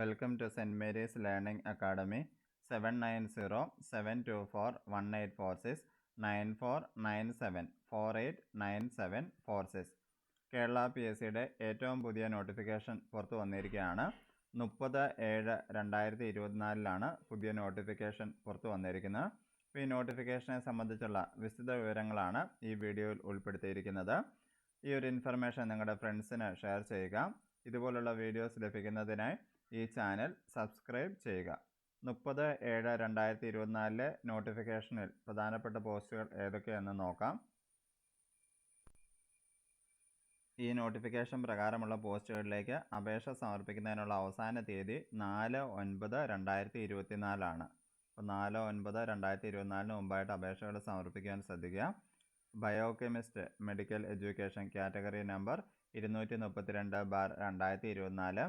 Welcome to saint Mary's learning academy seven nine zero seven two four one eight four six nine four nine seven four eight nine seven four six Kerala P S സിയുടെ ഏറ്റവും പുതിയ notification പുറത്തു വന്നിരിക്കുകയാണ്. മുപ്പത് ഏഴ് രണ്ടായിരത്തി ഇരുപത്തിനാലിലാണ് പുതിയ notification പുറത്തു വന്നിരിക്കുന്നത്. അപ്പോൾ ഈ നോട്ടിഫിക്കേഷനെ സംബന്ധിച്ചുള്ള വിശദ വിവരങ്ങളാണ് ഈ വീഡിയോയിൽ ഉൾപ്പെടുത്തിയിരിക്കുന്നത്. ഈ ഒരു ഇൻഫർമേഷൻ നിങ്ങളുടെ ഫ്രണ്ട്സിന് ഷെയർ ചെയ്യുക. ഇതുപോലുള്ള വീഡിയോസ് ലഭിക്കുന്നതിനായി ഈ ചാനൽ സബ്സ്ക്രൈബ് ചെയ്യുക. മുപ്പത് ഏഴ് രണ്ടായിരത്തി ഇരുപത്തിനാലിലെ നോട്ടിഫിക്കേഷനിൽ പ്രധാനപ്പെട്ട പോസ്റ്റുകൾ ഏതൊക്കെയെന്ന് നോക്കാം. ഈ നോട്ടിഫിക്കേഷൻ പ്രകാരമുള്ള പോസ്റ്റുകളിലേക്ക് അപേക്ഷ സമർപ്പിക്കുന്നതിനുള്ള അവസാന തീയതി നാല് ഒൻപത് രണ്ടായിരത്തി ഇരുപത്തിനാലാണ് അപ്പോൾ നാല് ഒൻപത് രണ്ടായിരത്തി ഇരുപത്തിനാലിന് മുമ്പായിട്ട് അപേക്ഷകൾ സമർപ്പിക്കാൻ ശ്രദ്ധിക്കുക. Biochemist medical education category number ഇരുന്നൂറ്റി മുപ്പത്തിരണ്ട് ബാർ രണ്ടായിരത്തി ഇരുപത്തിനാല്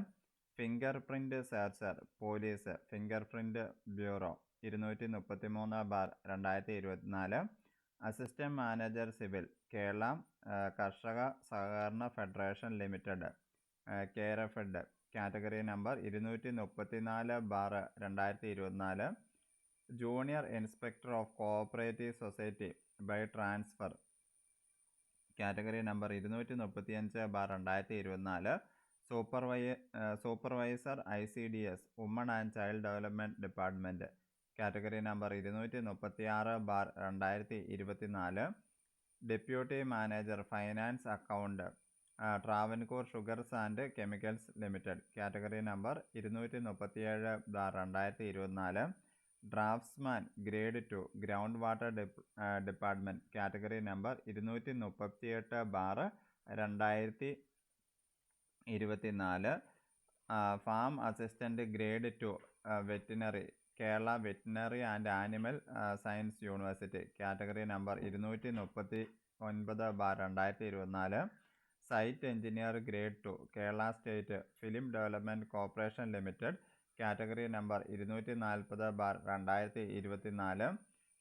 finger print searcher police finger print bureau ഇരുന്നൂറ്റി മുപ്പത്തി മൂന്ന് ബാർ രണ്ടായിരത്തി ഇരുപത്തിനാല് അസിസ്റ്റന്റ് മാനേജർ സിവിൽ കേരള കർഷക സഹകരണ federation limited Kerafed category number ഇരുന്നൂറ്റി മുപ്പത്തിനാല് ബാർ രണ്ടായിരത്തി ഇരുപത്തിനാല് junior inspector of cooperative society by transfer category number ഇരുന്നൂറ്റി മുപ്പത്തിയഞ്ച് ബാർ രണ്ടായിരത്തി ഇരുപത്തിനാല് supervi supervisor I C D S woman and child development department category number ഇരുന്നൂറ്റി മുപ്പത്തി ആറ് ബാർ രണ്ടായിരത്തി ഇരുപത്തിനാല് deputy manager finance account Travancore sugars and chemicals limited category number ഇരുന്നൂറ്റി മുപ്പത്തിയേഴ് ബാർ രണ്ടായിരത്തി ഇരുപത്തിനാല് draftsman grade two ground water department category number ഇരുന്നൂറ്റി മുപ്പത്തിയെട്ട് ബാർ രണ്ടായിരത്തി ഇരുപത്തിനാല് farm assistant grade two veterinary Kerala veterinary and animal science university category number ഇരുന്നൂറ്റി മുപ്പത്തി ഒൻപത് ബാർ രണ്ടായിരത്തി ഇരുപത്തിനാല് site engineer grade two Kerala state film development corporation limited category number ഇരുന്നൂറ്റി നാൽപ്പത് ബാർ രണ്ടായിരത്തി ഇരുപത്തിനാല്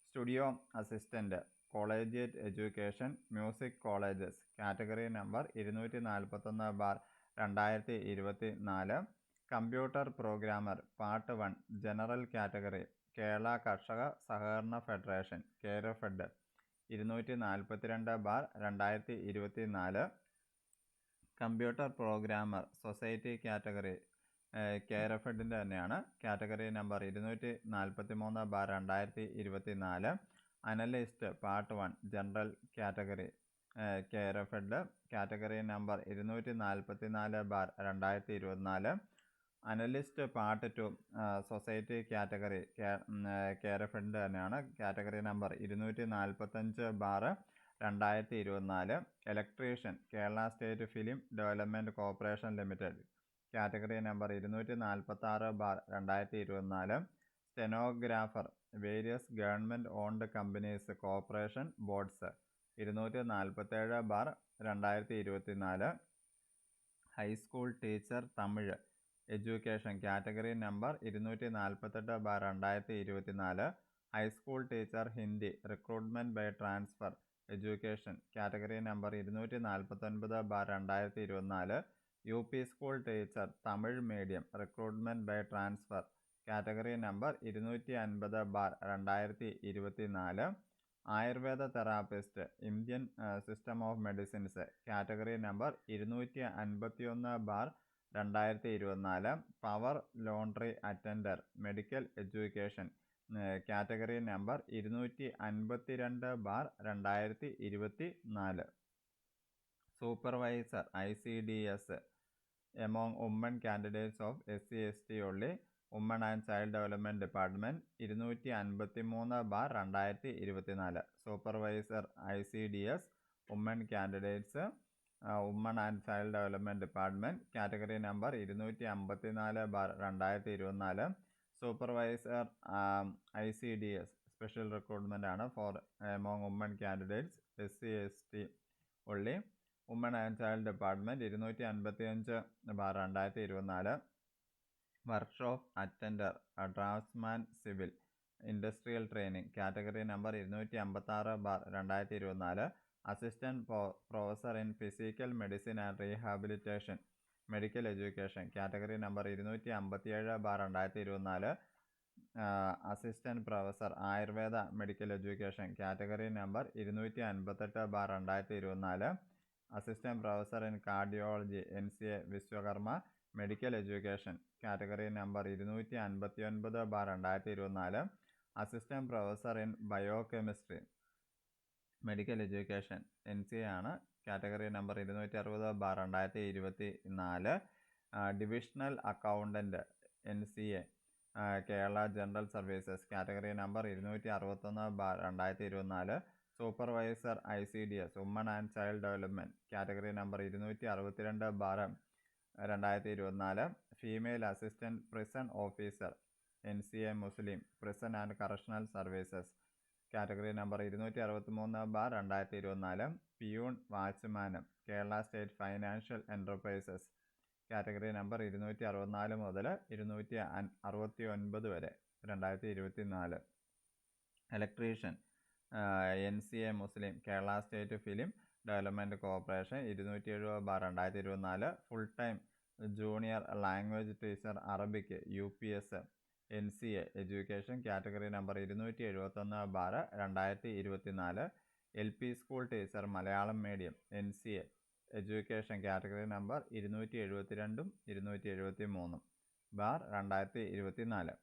studio assistant collegiate education music colleges category number ഇരുന്നൂറ്റി നാൽപ്പത്തൊന്ന് ബാർ രണ്ടായിരത്തി ഇരുപത്തി നാല് computer programmer part one general category Kerala കർഷക സഹകരണ ഫെഡറേഷൻ കേരഫെഡ് ഇരുന്നൂറ്റി നാൽപ്പത്തിരണ്ട് ബാർ രണ്ടായിരത്തി ഇരുപത്തി നാല് കമ്പ്യൂട്ടർ പ്രോഗ്രാമർ സൊസൈറ്റി കാറ്റഗറി കേരഫെഡിന്റെ തന്നെയാണ്. കാറ്റഗറി നമ്പർ ഇരുന്നൂറ്റി നാൽപ്പത്തി മൂന്ന് ബാർ രണ്ടായിരത്തി ഇരുപത്തി നാല് analyst part one general category. Kerafed category number ഇരുന്നൂറ്റി നാൽപ്പത്തി നാല് ബാർ രണ്ടായിരത്തി ഇരുപത്തിനാല് analyst part two society category Kerafed തന്നെയാണ്. കാറ്റഗറി നമ്പർ ഇരുന്നൂറ്റി നാൽപ്പത്തഞ്ച് ബാർ രണ്ടായിരത്തി ഇരുപത്തിനാല് electrician Kerala state film development corporation limited. Category number ഇരുന്നൂറ്റി നാൽപ്പത്തി ആറ് ബാർ രണ്ടായിരത്തി ഇരുപത്തിനാല് stenographer various government owned companies corporation boards. ഇരുന്നൂറ്റി നാൽപ്പത്തേഴ് ബാർ രണ്ടായിരത്തി ഇരുപത്തിനാല് high school teacher Tamil. Education category number ഇരുന്നൂറ്റി നാൽപ്പത്തെട്ട് ബാർ രണ്ടായിരത്തി ഇരുപത്തിനാല് high school teacher Hindi. Recruitment by transfer. Education category number ഇരുന്നൂറ്റി നാൽപ്പത്തൊൻപത് ബാർ രണ്ടായിരത്തി ഇരുപത്തിനാല് U P school teacher Tamil medium. Recruitment by transfer. Category number ഇരുന്നൂറ്റി അൻപത് ബാർ രണ്ടായിരത്തി ഇരുപത്തിനാല് Ayurveda therapist Indian system of medicines category number ഇരുന്നൂറ്റി അൻപത്തിയൊന്ന് ബാർ രണ്ടായിരത്തി ഇരുപത്തിനാല് power laundry attender medical education category number ഇരുന്നൂറ്റി അൻപത്തിരണ്ട് ബാർ രണ്ടായിരത്തി ഇരുപത്തി നാല് supervisor I C D S among women candidates of S C S T only women and child development department ഇരുന്നൂറ്റി അൻപത്തി മൂന്ന് ബാർ രണ്ടായിരത്തി ഇരുപത്തിനാല് supervisor I C D S woman candidates woman and child development department category number ഇരുന്നൂറ്റി അമ്പത്തി നാല് bar രണ്ടായിരത്തി ഇരുപത്തിനാല് supervisor I C D S special recruitment ആണ് for among woman candidates S C S T only. Woman and child department ഇരുന്നൂറ്റി അൻപത്തി അഞ്ച് bar രണ്ടായിരത്തി ഇരുപത്തിനാല് workshop attender draftsman civil industrial training category number ഇരുന്നൂറ്റി അമ്പത്താറ് ബാർ രണ്ടായിരത്തി ഇരുപത്തിനാല് assistant professor in physical medicine and rehabilitation medical education category number ഇരുന്നൂറ്റി അമ്പത്തിയേഴ് ബാർ രണ്ടായിരത്തി ഇരുപത്തിനാല് assistant professor Ayurveda medical education category number ഇരുന്നൂറ്റി അൻപത്തെട്ട് ബാർ രണ്ടായിരത്തി ഇരുപത്തിനാല് assistant professor in cardiology N C A Vishwakarma medical education category number ഇരുന്നൂറ്റി അൻപത്തി ഒൻപത് ബാർ രണ്ടായിരത്തി ഇരുപത്തിനാല് assistant professor in biochemistry medical education N C ആണ്. കാറ്റഗറി നമ്പർ ഇരുന്നൂറ്റി അറുപത് ബാർ രണ്ടായിരത്തി ഇരുപത്തി നാല് divisional accountant N C A Kerala general services category number ഇരുന്നൂറ്റി അറുപത്തൊന്ന് ബാർ രണ്ടായിരത്തി ഇരുപത്തിനാല് supervisor I C D S woman and child development category number ഇരുന്നൂറ്റി അറുപത്തിരണ്ട് ബാർ രണ്ടായിരത്തി ഇരുപത്തിനാല് female assistant prison officer N C A Muslim prison and correctional services category number ഇരുന്നൂറ്റി അറുപത്തി മൂന്ന് ബാർ രണ്ടായിരത്തി ഇരുപത്തിനാല് peon വാച്ച്മാനും Kerala state financial enterprises category number ഇരുന്നൂറ്റി അറുപത്തിനാല് മുതൽ ഇരുന്നൂറ്റി അറുപത്തി ഒൻപത് വരെ രണ്ടായിരത്തി ഇരുപത്തി നാല് electrician N C A Muslim Kerala state film development corporation ഇരുന്നൂറ്റി എഴുപത് ബാർ രണ്ടായിരത്തി ഇരുപത്തിനാല് full time junior language teacher Arabic U P S N C A education category number ഇരുന്നൂറ്റി എഴുപത്തൊന്ന് ബാർ രണ്ടായിരത്തി ഇരുപത്തിനാല് L P school teacher Malayalam medium N C A education category number ഇരുന്നൂറ്റി എഴുപത്തിരണ്ടും ഇരുന്നൂറ്റി എഴുപത്തി മൂന്നും ബാർ രണ്ടായിരത്തി ഇരുപത്തി നാല്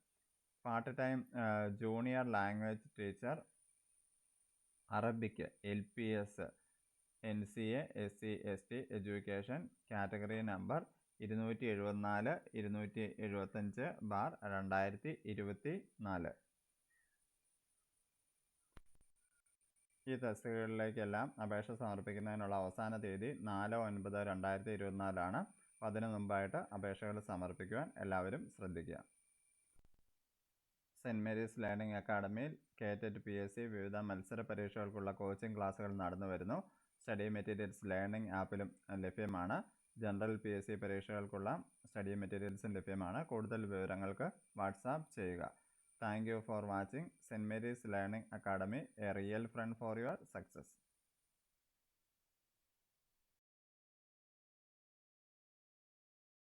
part time junior language teacher Arabic L P S N C A S C S T education category number ഇരുന്നൂറ്റി എഴുപത്തിനാല് ഇരുന്നൂറ്റി എഴുപത്തഞ്ച് ബാർ രണ്ടായിരത്തി ഇരുപത്തി നാല് ഈ തസ്തികകളിലേക്കെല്ലാം അപേക്ഷ സമർപ്പിക്കുന്നതിനുള്ള അവസാന തീയതി നാല് ഒൻപത് രണ്ടായിരത്തി ഇരുപത്തിനാലാണ് അപ്പോൾ അതിനു മുമ്പായിട്ട് അപേക്ഷകൾ സമർപ്പിക്കുവാൻ എല്ലാവരും ശ്രദ്ധിക്കുക. സെന്റ് മേരീസ് ലേണിംഗ് അക്കാഡമിയിൽ കേറ്ററ്റ് പി എസ് സി വിവിധ മത്സര പരീക്ഷകൾക്കുള്ള കോച്ചിംഗ് ക്ലാസ്സുകൾ നടന്നു വരുന്നു. സ്റ്റഡി മെറ്റീരിയൽസ് ലേണിംഗ് ആപ്പിലും ലഭ്യമാണ്. ജനറൽ പി എസ് സി പരീക്ഷകൾക്കുള്ള സ്റ്റഡി മെറ്റീരിയൽസും ലഭ്യമാണ്. കൂടുതൽ വിവരങ്ങൾക്ക് വാട്സാപ്പ് ചെയ്യുക. Thank you for watching. Saint Mary's learning academy a real friend for your success.